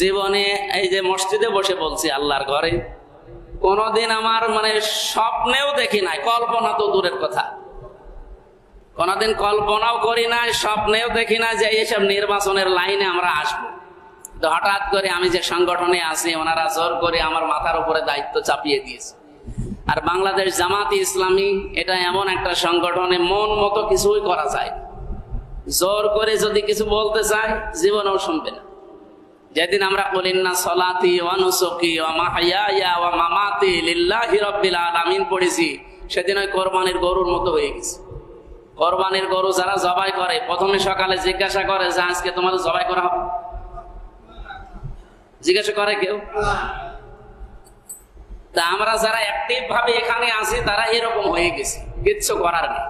জীবনে এই যে মসজিদে বসে বলছি আল্লাহর ঘরে, কোনোদিন আমার মানে স্বপ্নেও দেখি নাই, কল্পনা তো দূরের কথা। কোনোদিন কল্পনাও করি নাই, স্বপ্নেও দেখি না যে এইসব নির্বাচনের লাইনে আমরা আসব। তো হঠাৎ করে আমি যে সংগঠনে আছি, ওনারা জোর করে আমার মাথার উপরে দায়িত্ব চাপিয়ে দিয়েছে। আর বাংলাদেশ জামাতি ইসলামী, এটা এমন একটা সংগঠনে মন মতো কিছুই করা যায় জোর করে যদি কিছু বলতে চায়, জীবনেও শুনবে না। যেদিন আমরা বলিন না সলাতি অনুসকি ও মাহাইয়া ও মামাতি লিল্লাহি রব্বিল আলামিন পড়েছি, সেদিন ওই কোরবানির গরুর মতো হয়ে গেছে। কোরবানির গরু যারা জবাই করে, প্রথমে সকালে জিজ্ঞাসা করে যে, আজকে তোমাদের জবাই করা হবে? জিজ্ঞাসা করে কেউ? তা আমরা যারা অ্যাক্টিভ ভাবে এখানে আছি, তারা এরকম হয়ে গেছে, কিচ্ছু করার নেই।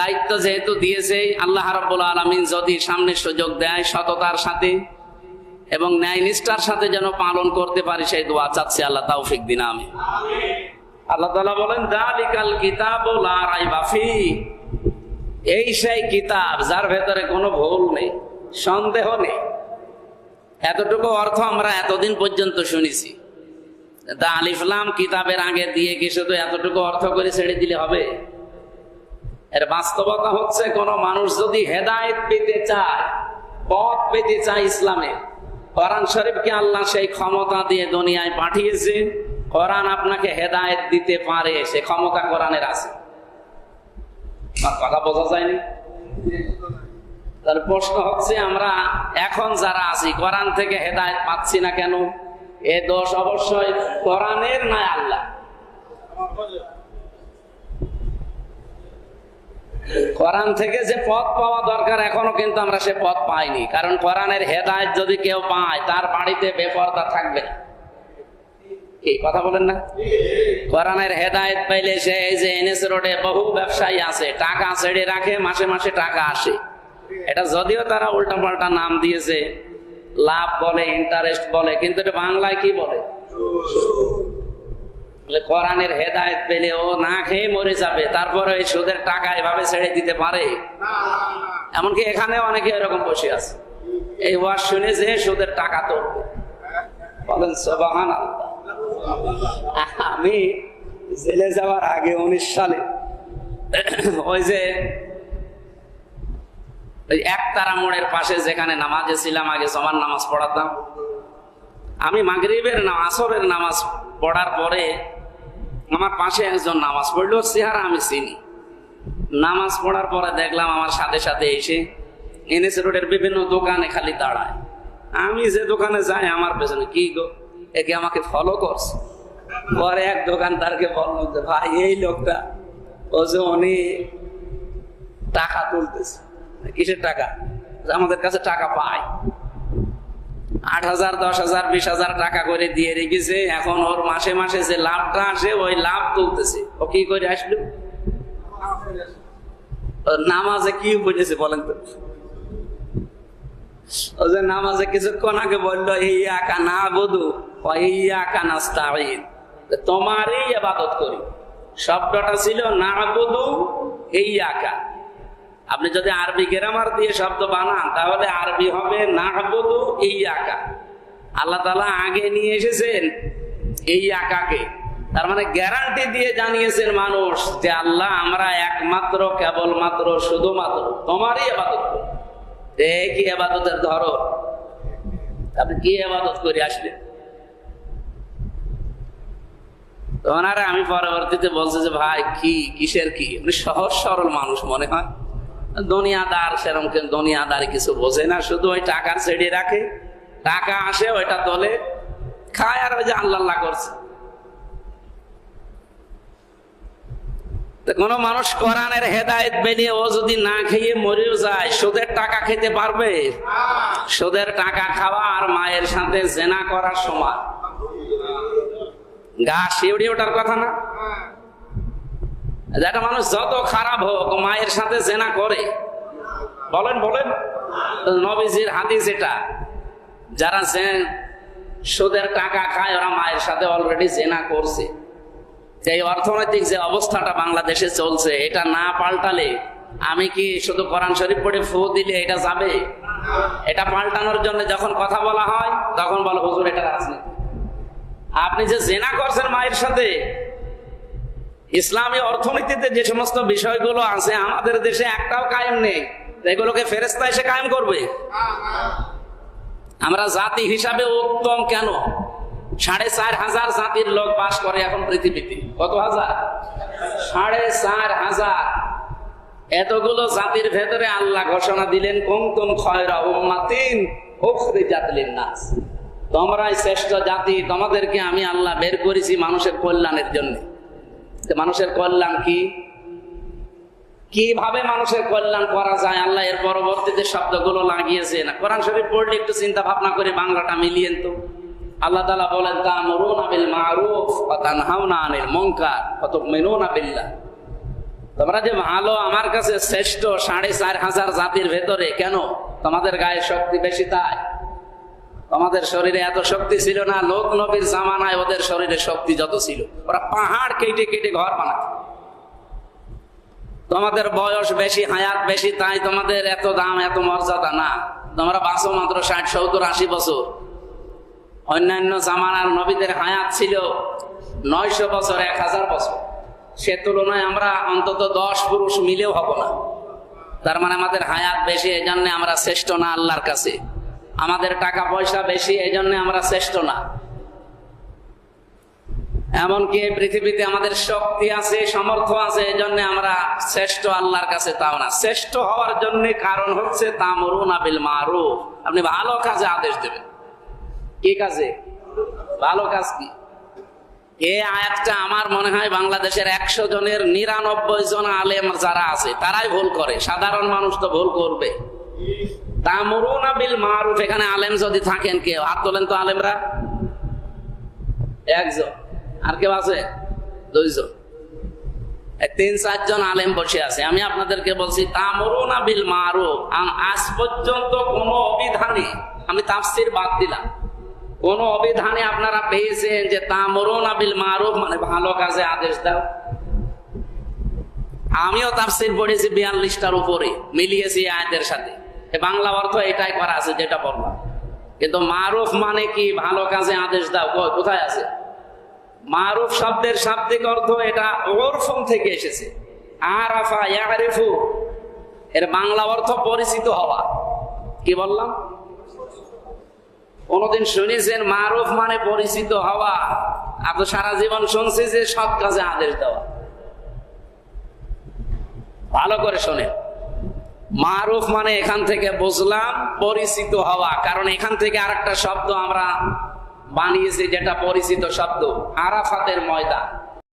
দায়িত্ব যেহেতু দিয়েছে আল্লাহ রাব্বুল আলামিন যদি সামনে সুযোগ দেয় সততার সাথে এবং ন্যায় নিষ্ঠার সাথে যেন পালন করতে পারি সেই দোয়া চাচ্ছি আল্লাহ তাওফিক দিন আমি আল্লাহ তাআলা বলেন, দালিকাল কিতাবু লা রাইবা ফি। এই সেই কিতাব, যার ভেতরে কোনো ভুল নেই, সন্দেহ নেই। এতটুকু অর্থ আমরা এতদিন পর্যন্ত শুনেছি। দা আলিফলাম কিতাবের আগে দিয়ে কি শুধু এতটুকু অর্থ করে ছেড়ে দিলে হবে? এর বাস্তবতা হচ্ছে, কোন মানুষ যদি হেদায়েত পেতে চায়, পথ পেতে চায় ইসলামে কোরআন শরীফকে আল্লাহ সেই ক্ষমতা দিয়ে দুনিয়ায় পাঠিয়েছে। কোরআন আপনাকে হেদায়েত দিতে পারে, সে ক্ষমতা কোরআনের আছে। কথা বোঝা যায়নি? তার প্রশ্ন হচ্ছে, আমরা এখন যারা আছি, কোরআন থেকে হেদায়েত পাচ্ছি না কেন? এ দোষ অবশ্যই কোরআনের না আল্লাহ। কোরআন থেকে যে পথ পাওয়া দরকার, এখনও কিন্তু আমরা সে পথ পাইনি। কারণ কোরআনের হেদায়েত যদি কেউ পায়, তার বাড়িতে বেপরদা থাকবে। কি, কথা বলেন না? কোরআনের হেদায়েত পাইলে সে এই যে এনএস রোডে বহু ব্যবসায়ী আছে, টাকা ছেড়ে রাখে, মাসে মাসে টাকা আসে। এটা যদিও তারা উল্টা পাল্টা নাম দিয়েছে, লাভ বলে ইন্টারেস্ট বলে, কিন্তু এটা বাংলায় কি বলে? কোরআনের হেদায়েত পেলে ও না খেয়ে মরে যাবে, তারপরে ওই সুদের টাকা এভাবে ছেড়ে দিতে পারে? এমনকি এখানে অনেকে এরকম বসে আছে। এই ওয়াজ শুনে যে সুদের টাকা তুলবে। বলেন সোবাহান আমি জেলে যাওয়ার আগে উনিশ সালে ওই যে ওই একতারা মোড়ের পাশে যেখানে নামাজে ছিলাম, আগে সমান নামাজ পড়াতাম, আমি মাগরিবের না, আসরের নামাজ পড়ার পরে আমার পাশে একজন নামাজ পড়ল চেহারা আমি চিনি। নামাজ পড়ার পরে দেখলাম আমার সাথে সাথে এসে এনএস রোডের বিভিন্ন দোকানে খালি দাঁড়ায়। আমি যে দোকানে যাই, আমার পেছনে কি গো? একে আমাকে ফলো করছে? পরে এক দোকানদারকে বলল যে, ভাই, এই লোকটা ও যে অনেক টাকা তুলতেছে। কিসের টাকা? আমাদের কাছে টাকা পায়। আট হাজার, দশ হাজার, বিশ হাজার টাকা করে দিয়ে রেখেছে। এখন ওর মাসে মাসে যে লাভটা আসে, ওই লাভ তুলতেছে। ও কি করে আসলো? নামাজে কি বুঝেছে বলেন তো? ও যে নামাজে কিছুক্ষণ আগে বলল এই আকা না বধু তোমারই আবাদত করি। শব্দটা ছিল না বধু এই আকা আপনি যদি আরবি গ্রামার দিয়ে শব্দ বানান, তাহলে আরবি হবে না বধু এই আঁকা আল্লাহ তালা আগে নিয়ে এসেছেন এই আঁকাকে তার মানে গ্যারান্টি দিয়ে জানিয়েছেন মানুষ যে আল্লাহ আমরা একমাত্র, কেবলমাত্র, শুধুমাত্র, তোমারই আবাদত করি। এ কি আবাদতের ধরো আপনি কি আবাদত করে আসলেন? তো ওনারা আমি পরবর্তীতে বলছি যে ভাই, কি, কিসের কি? আপনি সহজ সরল মানুষ মনে হয়। দুনিয়াদার সেরকম কেউ দুনিয়াদার কিছু বোঝে না, শুধু ওই টাকা ছেড়ে রাখে। টাকা আসে ওইটা তোলে, খায় আর ওই যে আল্লাহ করছে। কোনো মানুষ কোরআনের হেদায়েত পেলে ও যদি না খেয়ে মরেও যায়, সুদের টাকা খেতে পারবে? সুদের টাকা খাওয়া আর মায়ের সাথে জেনা করার সময় গা শিউড়ে ওঠার কথা না? একটা মানুষ যত খারাপ হোক মায়ের সাথে জেনা করে। বলেন বলেন। নবীজির হাদিস এটা। যারা সুদের টাকা খায়, ওরা মায়ের সাথে অলরেডি জেনা করছে। এই অর্থনৈতিক যে অবস্থাটা বাংলাদেশে চলছে, এটা না পাল্টালে আমি কি শুধু কোরআন শরীফ পড়ে ফু দিলে এটা যাবে? এটা পাল্টানোর জন্য যখন কথা বলা হয়, তখন বলো, হুজুর, এটা রাজনীতি। আপনি যে জেনা করছেন মায়ের সাথে ইসলামী অর্থনীতিতে যে সমস্ত বিষয়গুলো আছে, আমাদের দেশে একটাও কায়েম নেই। এগুলোকে ফেরেস্তা এসে কায়েম করবে। আমরা জাতি হিসাবে উত্তম কেন? সাড়ে চার হাজার জাতির লোক বাস করে এখন পৃথিবীতে। কত হাজার? সাড়ে চার হাজার। এতগুলো জাতির ভেতরে আল্লাহ ঘোষণা দিলেন কুমতুম খয়রা উম্মাতিন তোমরাই শ্রেষ্ঠ জাতি, তোমাদেরকে আমি আল্লাহ বের করেছি মানুষের কল্যাণের জন্য। মানুষের কল্যাণ কি? কীভাবে মানুষের কল্যাণ করা যায়? আল্লাহ এর পরবর্তীতে শব্দগুলো লাগিয়েছে না? কোরআন শরীফ পড়লে একটু চিন্তা ভাবনা করে বাংলাটা মিলিয়েন তো আল্লাহ তালা বলেন তা মরুন আবিল মারুফ তানহাউনা আনিল মুনকার কত মেনুন বিল্লাহ। তোমরা যে ভালো, আমার কাছে শ্রেষ্ঠ সাড়ে চার হাজার জাতির ভেতরে কেন? তোমাদের গায়ে শক্তি বেশি তাই? তোমাদের শরীরে এত শক্তি ছিল না, লোক নবীর জামানায় ওদের শরীরে শক্তি যত ছিল। ওরা পাহাড় কেটে কেটে ঘর বানাতো। তোমাদের বয়স বেশি, হায়াত বেশি, তাই তোমাদের এত দাম, এত মর্যাদা না। তোমরা বাঁচো মাত্র ষাট, সত্তর, আশি বছর। অন্যান্য জামানার নবীদের হায়াত ছিল নয়শো বছর, এক হাজার বছর। সে তুলনায় আমরা অন্তত দশ পুরুষ মিলেও হব না। তার মানে আমাদের হায়াত বেশি এই জন্য আমরা শ্রেষ্ঠ না আল্লাহর কাছে। আমাদের টাকা পয়সা বেশি এই জন্য আমরা শ্রেষ্ঠ না। এমনকি পৃথিবীতে আমাদের শক্তি আছে সমর্থ আছে এই জন্য আমরা শ্রেষ্ঠ আল্লাহর কাছে তাও না। শ্রেষ্ঠ হওয়ার জন্য কারণ হচ্ছে তামরুন আবিল মারুফ। আপনি ভালো কাজে আদেশ দেবেন। কি কাজে? ভালো কাজ কি? এই আয়াতটা আমার মনে হয় বাংলাদেশের একশো জনের নিরানব্বই জন আলেম যারা আছে, তারাই ভুল করে। সাধারণ মানুষ তো ভুল করবে। মারুফ, এখানে আলেম যদি থাকেন কেউ আর তিন, চারজন আলেম বসে আছে। আমি আপনাদেরকে বলছি, তামরুন মারুফ আজ পর্যন্ত কোনো অভিধানে, আমি তাফসির বাদ দিলাম, কোন অভিধানে আপনারা পেয়েছেন যে তামরুন আবিল মারুফ মানে ভালো কাজে আদেশ দাও? আমিও তাফসির পড়েছি বিয়াল্লিশটার উপরে, মিলিয়েছি আয়াতের সাথে। বাংলা অর্থ এটাই করা আছে যেটা বললাম। কিন্তু মারুফ মানে কি? ভালো কাজে আদেশ দাও। কোথায় আছে? মারুফ শব্দের শাব্দিক অর্থ এটা ওরফম থেকে এসেছে। আরাফা ইয়ারিফু। এর বাংলা অর্থ পরিচিত হওয়া। কি বললাম? কোনদিন শুনেছেন মারুফ মানে পরিচিত হওয়া? আপনি সারা জীবন শুনছি যে সৎ কাজে আদেশ দেওয়া। ভালো করে শোনেন। মারুফ মানে এখান থেকে বুঝলাম পরিচিত হওয়া। কারণ এখান থেকে আরেকটা শব্দ আমরা বানিয়েছি যেটা পরিচিত শব্দ, আরাফাতের ময়দান।